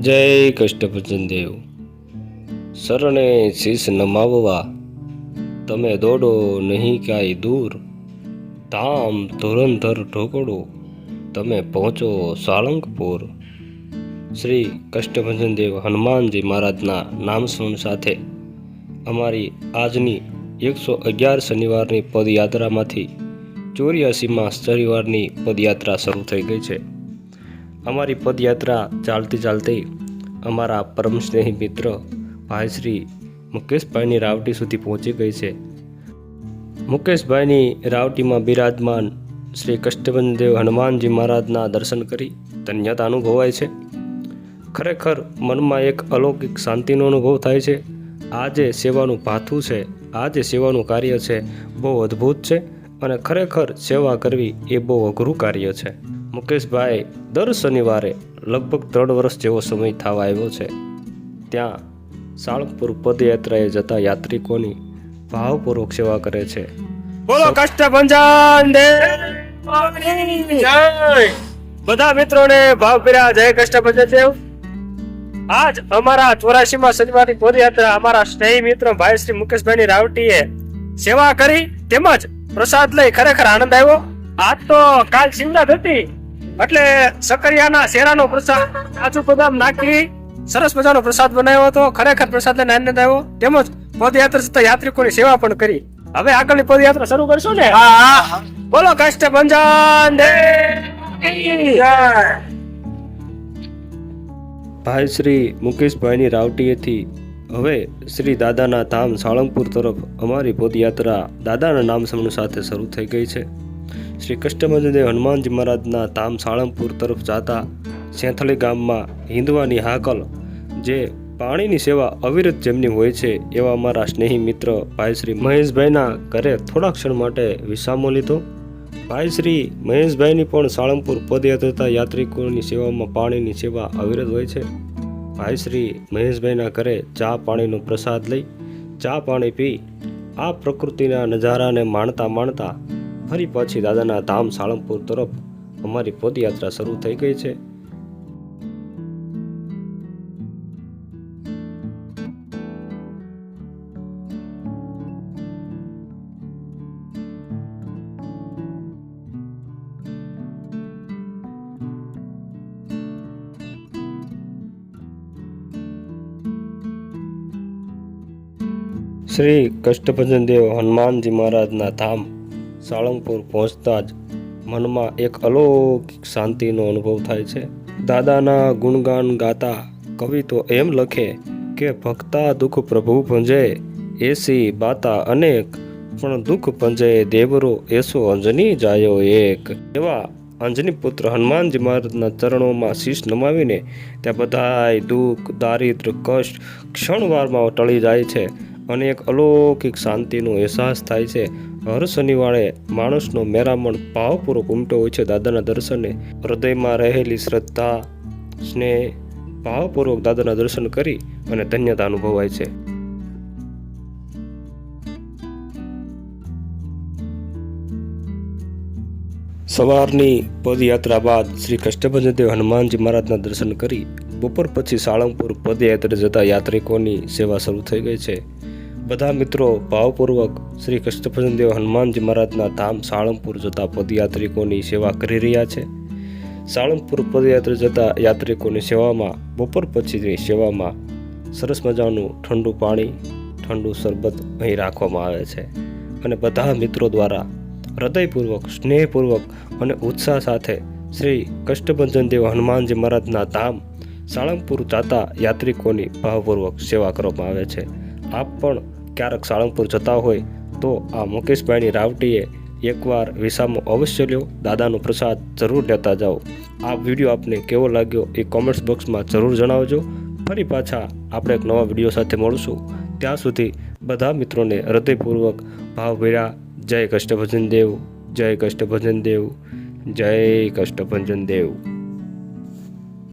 જય કષ્ટભજન દેવ. શરણે શીશ નમાવવા, તમે દોડો નહીં ક્યાંય દૂર. ધામ ધોરંધર ઢોકળો, તમે પહોંચો સાળંગપુર. શ્રી કષ્ટભંજન દેવ હનુમાનજી મહારાજના નામ સ્મરણ સાથે અમારી આજની એકસો અગિયાર શનિવારની પદયાત્રામાંથી ચોર્યાસીમાં શનિવારની પદયાત્રા શરૂ થઈ ગઈ છે. અમારી પદયાત્રા ચાલતી ચાલતી અમારા પરમ સ્નેહી મિત્ર ભાઈ શ્રી મુકેશભાઈની રાવટી સુધી પહોંચી ગઈ છે. મુકેશભાઈની રાવટીમાં બિરાજમાન શ્રી કષ્ટબંધદેવ હનુમાનજી મહારાજના દર્શન કરી ધન્યતા અનુભવાય છે. ખરેખર મનમાં એક અલૌકિક શાંતિનો અનુભવ થાય છે. આ જે સેવાનું ભાથું છે આ જે સેવાનું કાર્ય છે, બહુ અદ્ભુત છે અને ખરેખર સેવા કરવી એ બહુ અઘરું કાર્ય છે. મુકેશભાઈ દર શનિવારે લગભગ ત્રણ વર્ષ જેવો સમય થવા આવ્યો છે. ત્યાં સાળંગપુર પદયાત્રાએ જતા યાત્રિકોની ભાવપૂર્વક સેવા કરે છે. બોલો કષ્ટભંજન બધા મિત્રોને ભાવભર્યા જય કષ્ટભંજન દેવ. આજ અમારા ચોરાશીમાં શનિવારની પદયાત્રા અમારા સ્નેહી મિત્ર ભાઈ શ્રી મુકેશભાઈની રાવટીએ સેવા કરી તેમજ પ્રસાદ લઈ ખરેખર આનંદ આવ્યો. આજ તો કાલ શિવરાત હતી એટલે સકરિયાના શેરાનો પ્રસાદ કાજુ બદામ નાખી સરસ મજાનો પ્રસાદ બનાવ્યો હતો. ખરેખર પ્રસાદ લઈને આનંદ આવ્યો. તેમજ પદયાત્રા જતા યાત્રિકોની સેવા પણ કરી. હવે આગળની પદયાત્રા શરૂ કરશું ને? બોલો કષ્ટભંજન ભાઈ શ્રી મુકેશભાઈની રાવટીએથી હવે શ્રી દાદાના ધામ સાળંગપુર તરફ અમારી પદયાત્રા દાદાના નામ સાથે શરૂ થઈ ગઈ છે. શ્રી કષ્ટભંજનદેવ હનુમાનજી મહારાજના ધામ સાળંગપુર તરફ જતા સેંથળી ગામમાં હિંદવાની હાકલ, જે પાણીની સેવા અવિરત જેમની હોય છે એવા અમારા સ્નેહી મિત્ર ભાઈ શ્રી મહેશભાઈના ઘરે થોડા ક્ષણ માટે વિસામો લીધો. ભાઈ શ્રી મહેશભાઈની પણ સાળંગપુર પદયાત્રા યાત્રિકોની સેવામાં પાણીની સેવા અવિરત હોય છે. ભાઈ શ્રી મહેશભાઈના ઘરે ચા પાણીનો પ્રસાદ લઈ ચા પાણી પી, આ પ્રકૃતિના નજારાને માણતા માણતા ફરી પાછી દાદાના ધામ સાળંગપુર તરફ અમારી પદયાત્રા શરૂ થઈ ગઈ છે. શ્રી કષ્ટભજન દેવ હનુમાનજી મહારાજના ધામ સાળંગપુર પહોંચતા જ મનમાં એક અલૌકિક શાંતિનો અનુભવ થાય છે. દાદાના ગુણગાન ગાતા કવિ તો એમ લખે કે, ભક્તા દુઃખ પ્રભુ ભંજે, એસી બાતા અનેક, પણ દુઃખ પંજે દેવરો એસો અંજની જાયો એક. એવા અંજની પુત્ર હનુમાનજી મહારાજના ચરણોમાં શીશ નમાવીને ત્યાં બધાય દુઃખ, દારિદ્ર, કષ્ટ ક્ષણવારમાં ટળી જાય છે અને એક અલૌકિક શાંતિનો અહેસાસ થાય છે. હર શનિવારે માણસનો મેરામણ ભાવપૂર્વક ઉમટો હોય છે. દાદાના દર્શને હૃદયમાં રહેલી શ્રદ્ધા, સ્નેહ ભાવપૂર્વક દાદાના દર્શન કરી અને ધન્યતા અનુભવાય છે. સવારની પદયાત્રા બાદ શ્રી કષ્ટભંજદેવ હનુમાનજી મહારાજના દર્શન કરી, બપોર પછી સાળંગપુર પદયાત્રા જતા યાત્રિકોની સેવા શરૂ થઈ ગઈ છે. બધા મિત્રો ભાવપૂર્વક શ્રી કૃષ્ણભજનદેવ હનુમાનજી મહારાજના ધામ સાળંગપુર જતા પદયાત્રિકોની સેવા કરી રહ્યા છે. સાળંગપુર પદયાત્રા જતા યાત્રિકોની સેવામાં બપોર પછીની સેવામાં સરસ મજાનું ઠંડુ પાણી, ઠંડુ શરબત અહીં રાખવામાં આવે છે અને બધા મિત્રો દ્વારા હૃદયપૂર્વક, સ્નેહપૂર્વક અને ઉત્સાહ સાથે શ્રી કષ્ટભંજનદેવ હનુમાનજી મહારાજના ધામ સાળંગપુર જાતા યાત્રિકોની ભાવપૂર્વક સેવા કરવામાં આવે છે. આપ પણ ક્યારેક સાળંગપુર જતા હોય તો આ મુકેશભાઈની રાવટીએ એકવાર વિસામો અવશ્ય લ્યો. દાદાનો પ્રસાદ જરૂર લેતા જાઓ. આ વીડિયો આપને કેવો લાગ્યો એ કોમેન્ટ્સ બોક્સમાં જરૂર જણાવજો. ફરી પાછા આપણે એક નવા વીડિયો સાથે મળશું. ત્યાં સુધી બધા મિત્રોને હૃદયપૂર્વક ભાવભેરા જય કષ્ટભજન દેવ, જય કષ્ટભજન દેવ, જય કષ્ટભંજન દેવ.